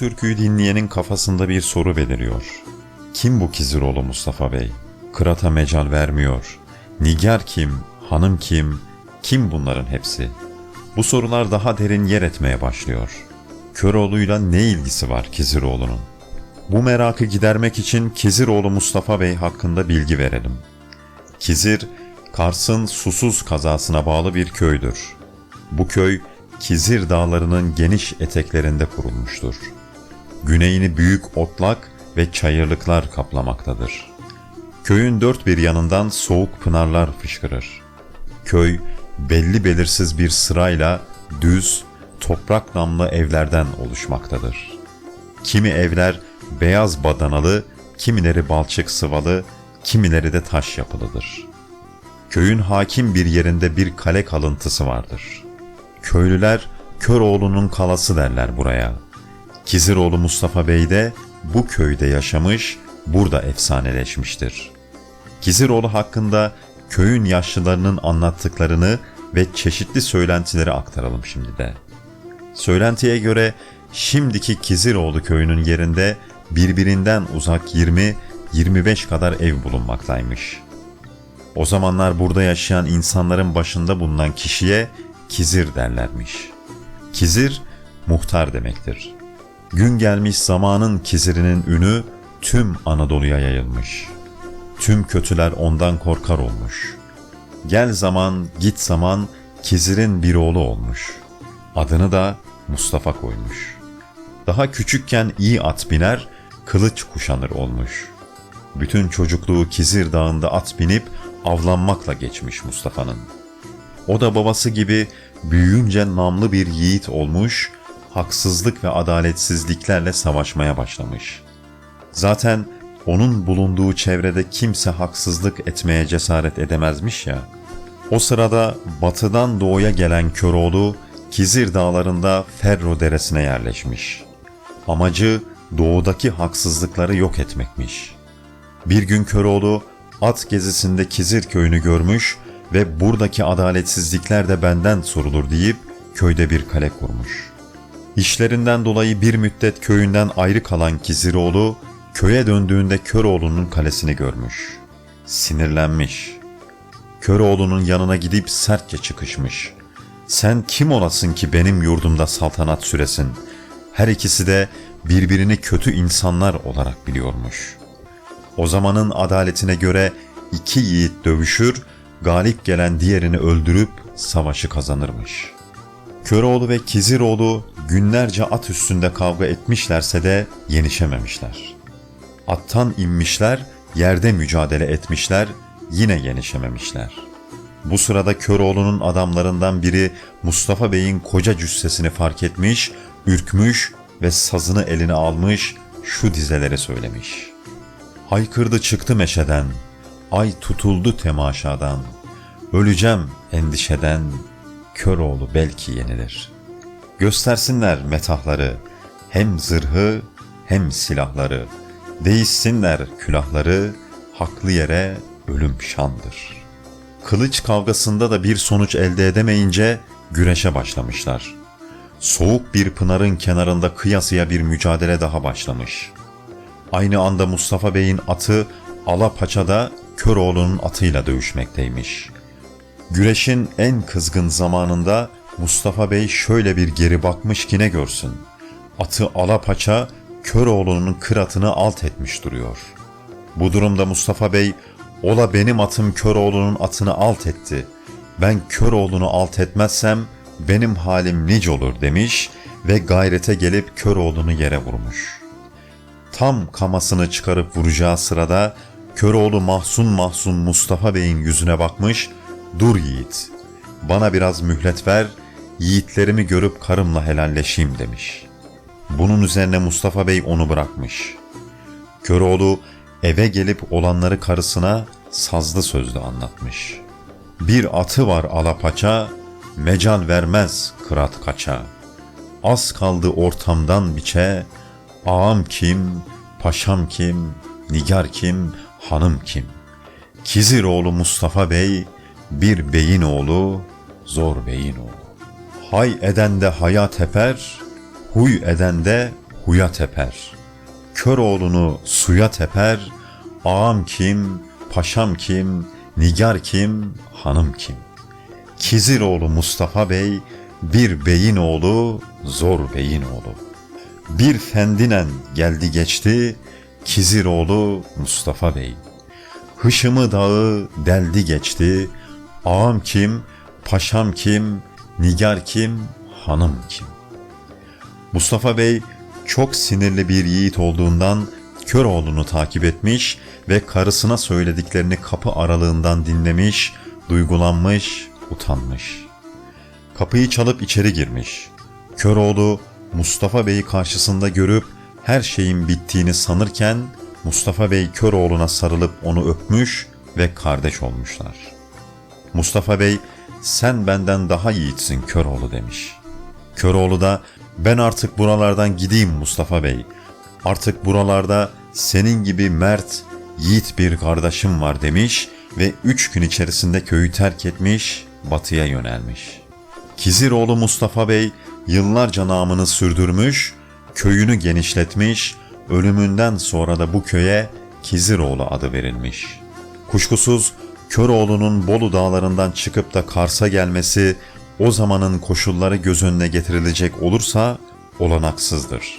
türküyü dinleyenin kafasında bir soru beliriyor. Kim bu Kiziroğlu Mustafa Bey? Kırat'a mecal vermiyor. Nigar kim? Hanım kim? Kim bunların hepsi? Bu sorular daha derin yer etmeye başlıyor. Köroğlu'yla ne ilgisi var Kiziroğlu'nun? Bu merakı gidermek için Kiziroğlu Mustafa Bey hakkında bilgi verelim. Kizir, Kars'ın susuz kazasına bağlı bir köydür. Bu köy, Kizir dağlarının geniş eteklerinde kurulmuştur. Güneyini büyük otlak ve çayırlıklar kaplamaktadır. Köyün dört bir yanından soğuk pınarlar fışkırır. Köy, belli belirsiz bir sırayla düz, toprak namlı evlerden oluşmaktadır. Kimi evler beyaz badanalı, kimileri balçık sıvalı, kimileri de taş yapılıdır. Köyün hakim bir yerinde bir kale kalıntısı vardır. Köylüler Köroğlu'nun kalası derler buraya. Kiziroğlu Mustafa Bey de bu köyde yaşamış, burada efsaneleşmiştir. Kiziroğlu hakkında köyün yaşlılarının anlattıklarını ve çeşitli söylentileri aktaralım şimdi de. Söylentiye göre şimdiki Kiziroğlu köyünün yerinde birbirinden uzak 20-25 kadar ev bulunmaktaymış. O zamanlar burada yaşayan insanların başında bulunan kişiye kizir derlermiş. Kizir, muhtar demektir. Gün gelmiş zamanın kizirinin ünü tüm Anadolu'ya yayılmış. Tüm kötüler ondan korkar olmuş. Gel zaman, git zaman kizirin bir oğlu olmuş. Adını da Mustafa koymuş. Daha küçükken iyi at biner, kılıç kuşanır olmuş. Bütün çocukluğu Kizir Dağı'nda at binip avlanmakla geçmiş Mustafa'nın. O da babası gibi büyüyünce namlı bir yiğit olmuş, haksızlık ve adaletsizliklerle savaşmaya başlamış. Zaten onun bulunduğu çevrede kimse haksızlık etmeye cesaret edemezmiş ya. O sırada batıdan doğuya gelen Köroğlu, Kizir dağlarında Ferro deresine yerleşmiş. Amacı doğudaki haksızlıkları yok etmekmiş. Bir gün Köroğlu at gezisinde Kizir köyünü görmüş ve buradaki adaletsizlikler de benden sorulur deyip köyde bir kale kurmuş. İşlerinden dolayı bir müddet köyünden ayrı kalan Kiziroğlu köye döndüğünde Köroğlu'nun kalesini görmüş. Sinirlenmiş. Köroğlu'nun yanına gidip sertçe çıkışmış. Sen kim olasın ki benim yurdumda saltanat süresin? Her ikisi de birbirini kötü insanlar olarak biliyormuş. O zamanın adaletine göre iki yiğit dövüşür, galip gelen diğerini öldürüp savaşı kazanırmış. Köroğlu ve Kiziroğlu günlerce at üstünde kavga etmişlerse de yenişememişler. Attan inmişler, yerde mücadele etmişler, yine yenişememişler. Bu sırada Köroğlu'nun adamlarından biri Mustafa Bey'in koca cüssesini fark etmiş, ürkmüş ve sazını eline almış, şu dizeleri söylemiş. Haykırdı çıktı meşeden, ay tutuldu temaşadan. Öleceğim endişeden, Köroğlu belki yenilir. Göstersinler metahları, hem zırhı hem silahları. Değişsinler külahları, haklı yere ölüm şandır. Kılıç kavgasında da bir sonuç elde edemeyince güreşe başlamışlar. Soğuk bir pınarın kenarında kıyasıya bir mücadele daha başlamış. Aynı anda Mustafa Bey'in atı Alapaça'da Köroğlu'nun atıyla dövüşmekteymiş. Güreşin en kızgın zamanında Mustafa Bey şöyle bir geri bakmış ki ne görsün. Atı Alapaça Köroğlu'nun kıratını alt etmiş duruyor. Bu durumda Mustafa Bey, ola benim atım Köroğlu'nun atını alt etti. Ben Köroğlu'nu alt etmezsem benim halim nice olur demiş ve gayrete gelip Köroğlu'nu yere vurmuş. Tam kamasını çıkarıp vuracağı sırada Köroğlu mahzun mahzun Mustafa Bey'in yüzüne bakmış, ''Dur yiğit, bana biraz mühlet ver, yiğitlerimi görüp karımla helalleşeyim.'' demiş. Bunun üzerine Mustafa Bey onu bırakmış. Köroğlu eve gelip olanları karısına sazlı sözlü anlatmış. Bir atı var alapaça, mecal vermez kırat kaça. Az kaldı ortamdan biçe, ağam kim, paşam kim, nigar kim, hanım kim? Kiziroğlu Mustafa Bey, bir beyin oğlu, zor beyin oğlu. Hay edende hayat teper, huy edende huya teper. Köroğlunu suya teper, ağam kim, paşam kim, nigar kim, hanım kim? Kiziroğlu Mustafa Bey, bir beyin oğlu, zor beyin oğlu. Bir fendinen geldi geçti, Kiziroğlu Mustafa Bey. Hışımı dağı deldi geçti, ağam kim, paşam kim, nigar kim, hanım kim? Mustafa Bey çok sinirli bir yiğit olduğundan Köroğlu'nu takip etmiş ve karısına söylediklerini kapı aralığından dinlemiş, duygulanmış, utanmış. Kapıyı çalıp içeri girmiş. Köroğlu Mustafa Bey'i karşısında görüp her şeyin bittiğini sanırken Mustafa Bey Köroğlu'na sarılıp onu öpmüş ve kardeş olmuşlar. Mustafa Bey sen benden daha yiğitsin Köroğlu demiş. Köroğlu da ben artık buralardan gideyim Mustafa Bey. Artık buralarda senin gibi mert, yiğit bir kardeşim var demiş ve üç gün içerisinde köyü terk etmiş, batıya yönelmiş. Kiziroğlu Mustafa Bey yıllarca namını sürdürmüş, köyünü genişletmiş, ölümünden sonra da bu köye Kiziroğlu adı verilmiş. Kuşkusuz Köroğlu'nun Bolu dağlarından çıkıp da Kars'a gelmesi o zamanın koşulları göz önüne getirilecek olursa olanaksızdır.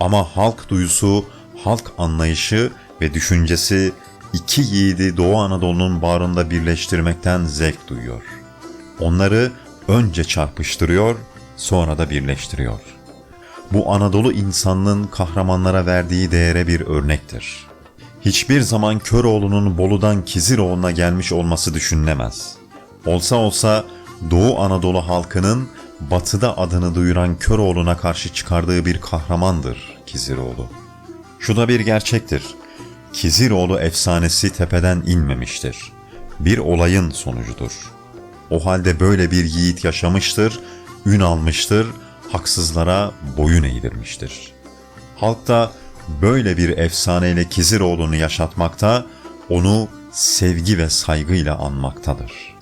Ama halk duyusu, halk anlayışı ve düşüncesi iki yiğidi Doğu Anadolu'nun bağrında birleştirmekten zevk duyuyor. Onları önce çarpıştırıyor, sonra da birleştiriyor. Bu Anadolu insanlığın kahramanlara verdiği değere bir örnektir. Hiçbir zaman Köroğlu'nun Bolu'dan Kiziroğlu'na gelmiş olması düşünülemez. Olsa olsa Doğu Anadolu halkının batıda adını duyuran Köroğlu'na karşı çıkardığı bir kahramandır Kiziroğlu. Şu da bir gerçektir. Kiziroğlu efsanesi tepeden inmemiştir. Bir olayın sonucudur. O halde böyle bir yiğit yaşamıştır, ün almıştır, haksızlara boyun eğdirmiştir. Halk da böyle bir efsaneyle Kiziroğlu'nu yaşatmakta, onu sevgi ve saygıyla anmaktadır.''